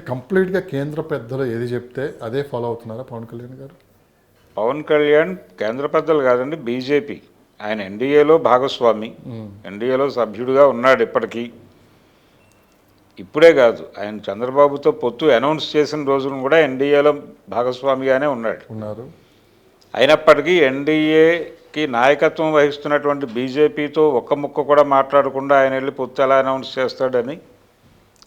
కంప్లీట్గా కేంద్ర పెద్దలు ఏది చెప్తే అదే ఫాలో అవుతున్నారా పవన్ కళ్యాణ్ గారు? పవన్ కళ్యాణ్ కేంద్ర పెద్దలు కాదండి బీజేపీ. ఆయన ఎన్డీఏలో భాగస్వామి. ఎన్డీఏలో సభ్యుడిగా ఉన్నాడు ఇప్పటికీ. ఇప్పుడే కాదు ఆయన చంద్రబాబుతో పొత్తు అనౌన్స్ చేసిన రోజున కూడా ఎన్డీఏలో భాగస్వామిగానే ఉన్నాడు. ఉన్నారు. అయినప్పటికీ ఎన్డీఏకి నాయకత్వం వహిస్తున్నటువంటి బీజేపీతో ఒక్క ముక్క కూడా మాట్లాడకుండా ఆయన వెళ్ళి పొత్తు ఎలా అనౌన్స్ చేస్తాడని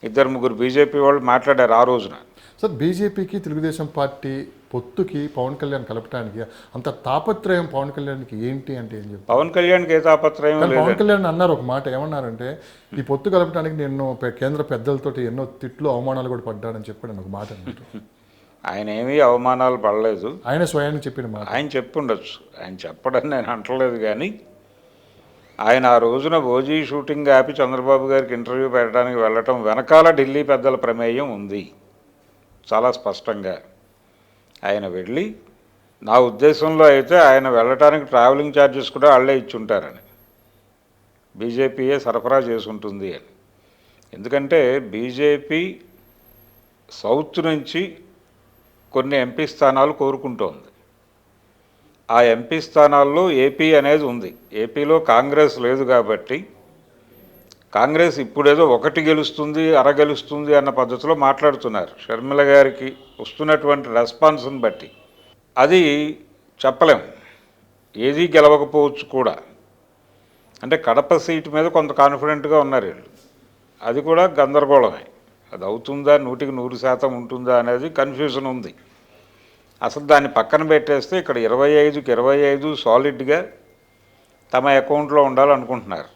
ఇద్దరు ముగ్గురు బీజేపీ వాళ్ళు మాట్లాడారు ఆ రోజున. సార్ బీజేపీకి తెలుగుదేశం పార్టీ పొత్తుకి పవన్ కళ్యాణ్ కలపడానికి అంత తాపత్రయం పవన్ కళ్యాణ్కి ఏంటి అంటే ఏం చెప్తారు? పవన్ కళ్యాణ్కి ఏ తాపత్రయం పవన్ కళ్యాణ్ అన్నారు ఒక మాట ఏమన్నారంటే ఈ పొత్తు కలపడానికి నేను కేంద్ర పెద్దలతోటి ఎన్నో తిట్లు అవమానాలు కూడా పడ్డాడని చెప్పాడు ఒక మాట అన్నట్టు. ఆయన ఏమీ అవమానాలు పడలేదు. ఆయన స్వయాన్ని చెప్పిన మాట. ఆయన చెప్పుండొచ్చు. ఆయన చెప్పడని నేను అంటలేదు కానీ ఆయన ఆ రోజున ఓజీ షూటింగ్ ఆపి చంద్రబాబు గారికి ఇంటర్వ్యూ పెట్టడానికి వెళ్ళటం వెనకాల ఢిల్లీ పెద్దల ప్రమేయం ఉంది. చాలా స్పష్టంగా ఆయన వెళ్ళి నా ఉద్దేశంలో అయితే ఆయన వెళ్ళటానికి ట్రావెలింగ్ ఛార్జెస్ కూడా వాళ్ళే ఇచ్చుంటారని. బీజేపీయే సరఫరా చేసుకుంటుంది అని. ఎందుకంటే బీజేపీ సౌత్ నుంచి కొన్ని ఎంపీ స్థానాలు కోరుకుంటోంది. ఆ ఎంపీ స్థానాల్లో ఏపీ అనేది ఉంది. ఏపీలో కాంగ్రెస్ లేదు కాబట్టి కాంగ్రెస్ ఇప్పుడేదో ఒకటి గెలుస్తుంది అర గెలుస్తుంది అన్న పద్ధతిలో మాట్లాడుతున్నారు. షర్మిల గారికి వస్తున్నటువంటి రెస్పాన్స్ని బట్టి. అది చెప్పలేం. ఏది గెలవకపోవచ్చు కూడా. అంటే కడప సీటు మీద కొంత కాన్ఫిడెంట్గా ఉన్నారు వీళ్ళు. అది కూడా గందరగోళమే. అది అవుతుందా? నూటికి నూరు శాతం ఉంటుందా అనేది కన్ఫ్యూజన్ ఉంది. అసలు దాన్ని పక్కన పెట్టేస్తే ఇక్కడ ఇరవై ఐదుకి ఇరవై ఐదు సాలిడ్గా తమ అకౌంట్లో ఉండాలనుకుంటున్నారు.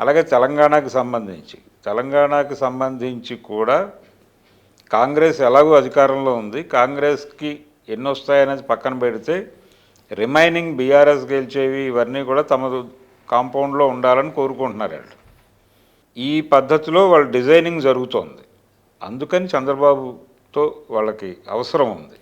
అలాగే తెలంగాణకు సంబంధించి తెలంగాణకు సంబంధించి కూడా కాంగ్రెస్ ఎలాగో అధికారంలో ఉంది. కాంగ్రెస్కి ఎన్ని వస్తాయనేది పక్కన పెడితే రిమైనింగ్ బీఆర్ఎస్ గెలిచేవి ఇవన్నీ కూడా తమ కాంపౌండ్లో ఉండాలని కోరుకుంటున్నారు వాళ్ళు. ఈ పద్ధతిలో వాళ్ళ డిజైనింగ్ జరుగుతోంది. అందుకని చంద్రబాబుతో వాళ్ళకి అవసరం ఉంది.